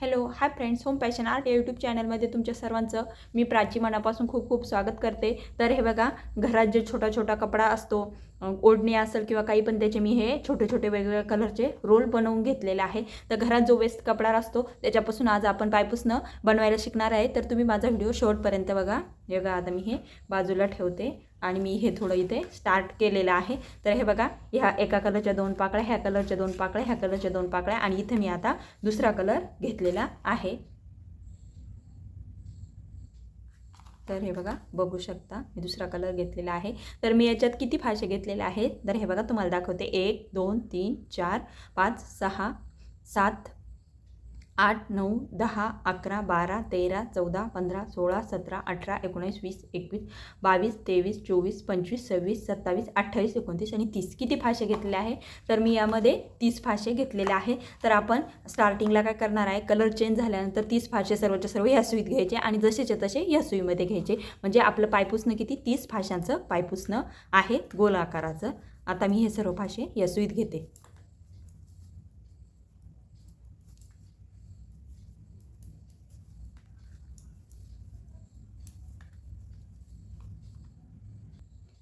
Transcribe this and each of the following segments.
Hello hi friends home passion art या YouTube चॅनलमध्ये तुमच्या सर्वांचं मी प्राची मनापासून खूप खूप स्वागत करते. तर हे बघा घरात जे छोटा छोटा कपडा असतो ओढणी असेल किंवा काही पण त्याचे मी हे छोटे छोटे वेगवेगळ्या कलरचे रोल बनवून घेतलेले आहे. तर घरात जो वेस्ट कपडा असतो त्याच्यापासून आज आपण पायपुसणं बनवायला शिकणार आहे. तर तुम्ही माझा व्हिडिओ शेवटपर्यंत बघा. हे बघा आता मी हे बाजूला ठेवते आणि मी हे थोडं इथे स्टार्ट केलेलं आहे. तर हे बघा ह्या एका कलरच्या दोन पाकळ्या ह्या कलरच्या दोन पाकळ्या ह्या कलरच्या दोन पाकळ्या आणि इथे मी आता दुसरा कलर घेतलेला आहे. तर हे बघा बघू शकता. मी दुसरा कलर घेतलेला आहे. तर मी याच्यात किती फाशे घेतलेले आहेत? तर हे बघा तुम्हाला दाखवते. एक दोन तीन चार पाच सहा सात आठ नऊ दहा अकरा बारा तेरा चौदा पंधरा सोळा सतरा अठरा एकोणीस वीस एकवीस बावीस तेवीस चोवीस पंचवीस सव्वीस सत्तावीस अठ्ठावीस एकोणतीस आणि तीस. किती फाशे घेतले आहे? तर मी यामध्ये तीस फाशे घेतलेले आहे. तर आपण स्टार्टिंगला काय करणार आहे? कलर चेंज झाल्यानंतर तीस फाशे सर्वच्या सर्व या सुईत घ्यायचे आणि जसेच्या तसे या सुईमध्ये घ्यायचे. म्हणजे आपलं पायपुसणं किती? तीस फाशांचं पायपुसणं आहे गोल आकाराचं आता मी हे सर्व फाशे या सुईत घेते.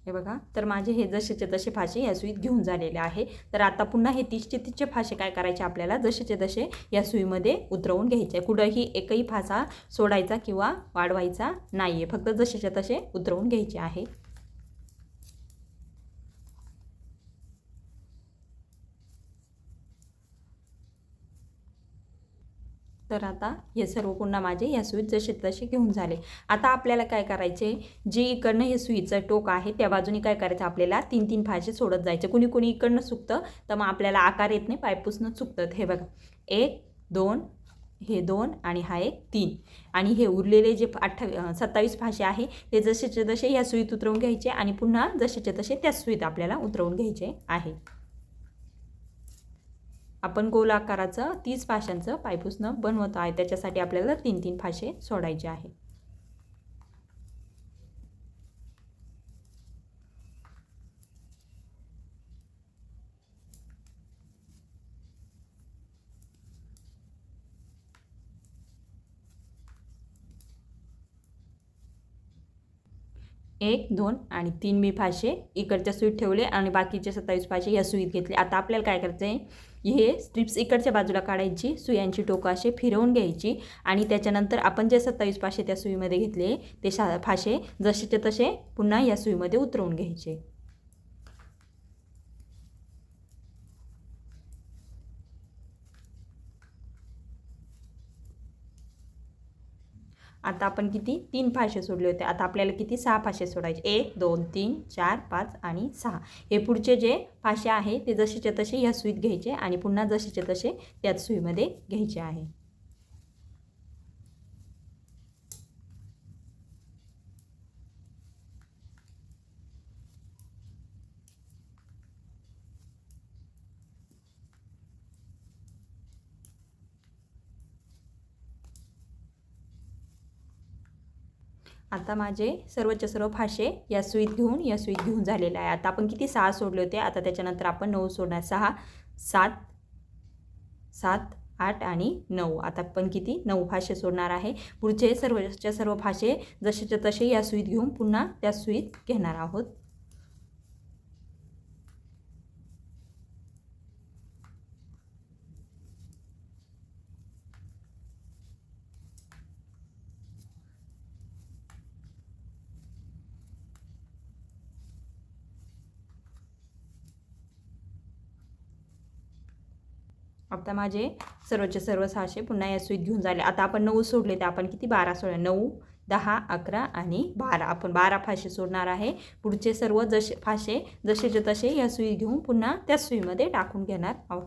हे बघा. तर माझे हे जसेचे तसे फाशे या सुईत घेऊन झालेले आहे. तर आता पुन्हा हे तीसचे तीसचे फाशे काय करायचे आपल्याला? जसेचे तसे या सुईमध्ये उतरवून घ्यायचे. कुठंही एकही फासा सोडायचा किंवा वाढवायचा नाही आहे फक्त जसेचे तसे उतरवून घ्यायचे आहे. तर आता हे सर्व पुन्हा माझे या सुईत जसे तसे घेऊन झाले. आता आपल्याला काय करायचे? जे इकडनं हे सुईचं टोक आहे त्या बाजूने काय करायचं? आपल्याला तीन तीन फायचे सोडत जायचे. कुणी कुणी इकडनं चुकतं तर मग आपल्याला आकार येत नाही पायपूसनं चुकतं हे बघा. एक दोन हे दोन आणि हा एक तीन. आणि हे उरलेले जे अठ्ठावी सत्तावीस फाशे आहे ते जसेचे तसे ह्या सुईत उतरवून घ्यायचे आणि पुन्हा जसेचे तसे त्याच सुईत आपल्याला उतरवून घ्यायचे आहे. आपण गोल आकाराचं तीस फाशांचं पायपुसणं बनवत आहे. त्याच्यासाठी आपल्याला तीन तीन फाशे सोडायचे आहे. एक दोन आणि तीन मी फाशे इकडच्या सुईत ठेवले आणि बाकीचे सत्तावीस फाशे या सुईत घेतले. आता आपल्याला काय करायचं आहे हे स्ट्रिप्स इकडच्या बाजूला काढायची सुयांची टोकं असे फिरवून घ्यायची आणि त्याच्यानंतर आपण जे सत्तावीस फाशे त्या सुईमध्ये घेतले ते शा फाशे जसेचे तसे पुन्हा या सुईमध्ये उतरवून घ्यायचे. आता आपण किती? तीन फाशे सोडले होते. आता आपल्याला किती? सहा फाशे सोडायचे. एक दोन तीन चार पाच आणि सहा. हे पुढचे जे फाशे आहे ते जसेच्या तसे ह्या सुईत घ्यायचे आणि पुन्हा जसेच्या तसे त्याच सुईमध्ये घ्यायचे आहे. आता माझे सर्वच्या सर्व फाशे या सुईत घेऊन या सुईत घेऊन झालेले आहे. आता आपण किती सहा सोडले होते? आता त्याच्यानंतर आपण नऊ सोडणार. सहा सात सात आठ आणि नऊ. आता आपण किती? नऊ फाशे सोडणार आहे. पुढचे सर्वच्या सर्व फाशे जसेच्या तसे या सुईत घेऊन पुन्हा त्या सुईत घेणार आहोत. आता माझे सर्वचे सर्व सहाशे पुन्हा या सुईत घेऊन झाले आता आपण नऊ सोडले तर आपण किती? बारा सोडले. नऊ दहा अकरा आणि बारा. आपण बारा फाशे सोडणार आहे. पुढचे सर्व जसे फाशे जसेचे तसे या सुई घेऊन पुन्हा त्या सुईमध्ये टाकून घेणार आहोत.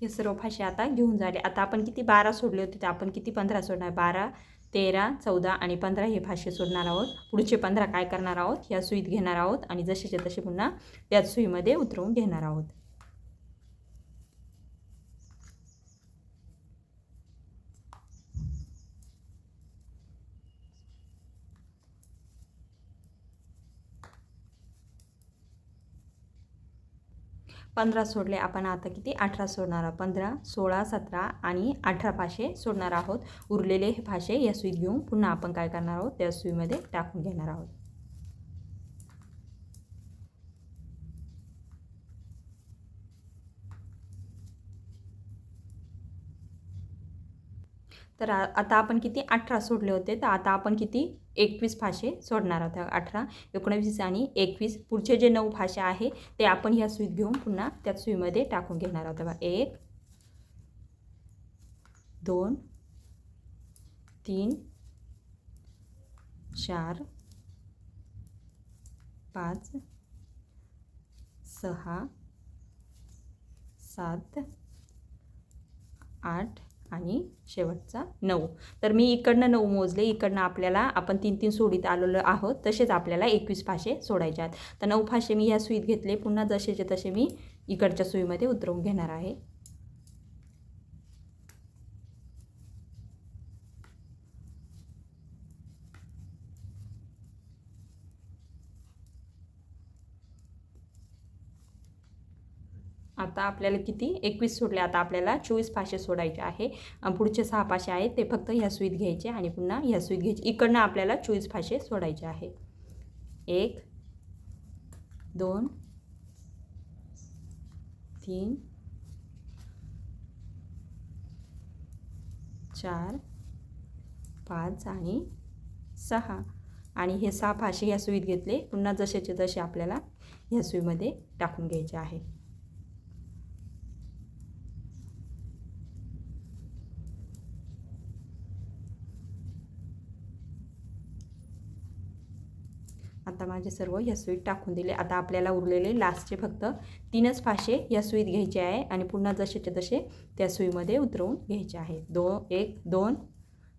हे सर्व फाशे आता घेऊन झाले आता आपण किती? बारा सोडले होते तर आपण किती? पंधरा सोडणार? बारा तेरा चौदा आणि पंधरा हे फाशे सोडणार आहोत. पुढचे पंधरा काय करणार आहोत? ह्या सुईत घेणार आहोत आणि जसेचे तसे पुन्हा त्याच सुईमध्ये उतरवून घेणार आहोत. पंधरा सोडले आपण आता किती? अठरा सोडणार. आहोत पंधरा सोळा सतरा आणि अठरा फाशे सोडणार आहोत. उरलेले हे फाशे या सुईत घेऊन पुन्हा आपण काय करणार आहोत? त्या सुईमध्ये टाकून घेणार आहोत. तर आता आपण किती अठरा सोडले होते तर आता आपण किती एकवीस फाशे सोडणार आहोत. अठरा एकोणवीस आणि एकवीस. पुढचे जे नऊ भाषा आहे ते आपण ह्या सुईत घेऊन पुन्हा त्या सुईमध्ये टाकून घेणार आहोत. बा एक दोन तीन चार पाच सहा सात आठ आणि शेवटचा नऊ. तर मी इकडनं नऊ मोजले. इकडनं आपल्याला आपण तीन तीन सोडीत आलेलो आहोत. तसेच आपल्याला एकवीस फाशे सोडायचे आहेत. तर नऊ फाशे मी ह्या सुईत घेतले. पुन्हा जसेचे तसे मी इकडच्या सुईमध्ये उतरवून घेणार आहे. आता आपल्याला किती? एकवीस सोडले. आता आपल्याला चोवीस पाचशे सोडायचे आहे. पुढचे सहा पाचशे आहेत. ते फक्त ह्या सुईत घ्यायचे आणि पुन्हा ह्या सुईत घ्यायचे. इकडनं आपल्याला चोवीस पाचशे सोडायचे आहे. एक दोन तीन चार पाच आणि सहा. आणि हे सहा फाशे ह्या सुईत घेतले. पुन्हा जसेचे तसे आपल्याला ह्या सुईमध्ये टाकून घ्यायचे आहे. आता माझे सर्व या सुईत टाकून दिले. आता आपल्याला उरलेले लास्टचे फक्त तीनच फाशे या सुईत घ्यायचे आहे आणि पुन्हा जसेचे तसे त्या सुईमध्ये उतरवून घ्यायचे आहे. दोन एक दोन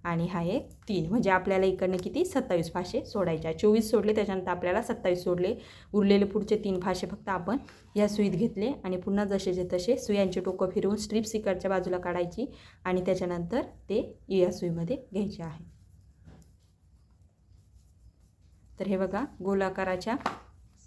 आणि हा एक तीन. म्हणजे आपल्याला इकडनं किती? सत्तावीस फाशे सोडायचे आहे. चोवीस सोडले त्याच्यानंतर आपल्याला सत्तावीस सोडले. उरलेले पुढचे तीन फाशे फक्त आपण या सुईत घेतले आणि पुन्हा जसेचे तसे सुयांचे टोकं फिरवून स्ट्रीप्स इकडच्या बाजूला काढायची आणि त्याच्यानंतर ते या सुईमध्ये घ्यायचे आहे. तर हे बघा गोलाकाराच्या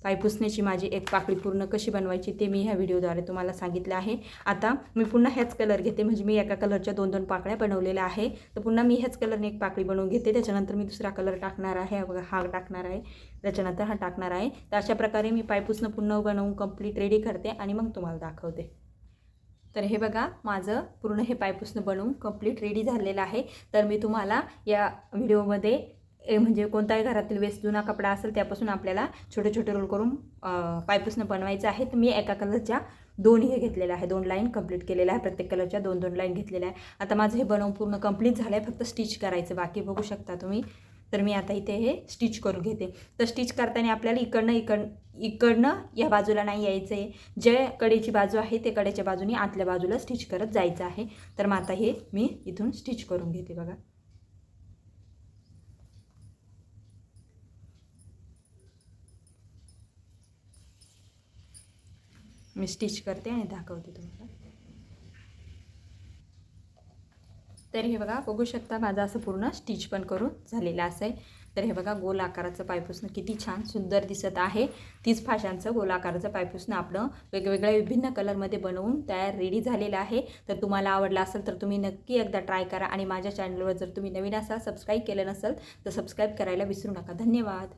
पायपुसण्याची माझी एक पाकळी पूर्ण कशी बनवायची ते मी ह्या व्हिडिओद्वारे तुम्हाला सांगितलं आहे. आता मी पुन्हा ह्याच कलर घेते म्हणजे मी एका कलरच्या दोन दोन पाकळ्या बनवलेल्या आहे. तर पुन्हा मी ह्याच कलरने एक पाकळी बनवून घेते. त्याच्यानंतर मी दुसरा कलर टाकणार आहे. हा बघा हा टाकणार आहे. त्याच्यानंतर हा टाकणार आहे. तर अशा प्रकारे मी पायपुसणं पुन्हा बनवून कंप्लीट रेडी करते आणि मग तुम्हाला दाखवते. तर हे बघा माझं पूर्ण हे पायपुसणं बनवून कंप्लीट रेडी झालेलं आहे. तर मी तुम्हाला या व्हिडिओमध्ये म्हणजे कोणताही घरातील वेस्ट जुना कपडा असेल त्यापासून आपल्याला छोटे छोटे रोल करून पायपुसणं बनवायचं आहे. तर मी एका कलरच्या दोन हे घेतलेलं आहे. दोन लाईन कंप्लीट केलेल्या आहे. प्रत्येक कलरच्या दोन दोन लाईन घेतलेल्या आहे. आता माझं हे बनवून पूर्ण कंप्लीट झालं आहे फक्त स्टिच करायचं बाकी बघू शकता तुम्ही. तर मी आता इथे हे स्टिच करून घेते. तर स्टिच करताना आपल्याला इकडनं इकड इकडनं या बाजूला नाही यायचं आहे जे कडेची बाजू आहे ते कडेच्या बाजूने आतल्या बाजूला स्टिच करत जायचं आहे. तर मग आता हे मी इथून स्टिच करून घेते बघा. मी स्टिच करते आणि दाखवते तुम्हाला. तर हे बघा बघू शकता माझं असं पूर्ण स्टिच पण करून झालेलं असं आहे. तर हे बघा गोल आकाराचं पायपुसणं किती छान सुंदर दिसत आहे. तीच फाशांचं गोल आकाराचं पायपुसणं आपलं वेगवेगळ्या विभिन्न कलरमध्ये बनवून तयार रेडी झालेलं आहे. तर तुम्हाला आवडला असेल तर तुम्ही नक्की एकदा ट्राय करा आणि माझ्या चॅनलवर जर तुम्ही नवीन असाल सबस्क्राईब केलं नसेल तर सबस्क्राईब करायला विसरू नका. धन्यवाद.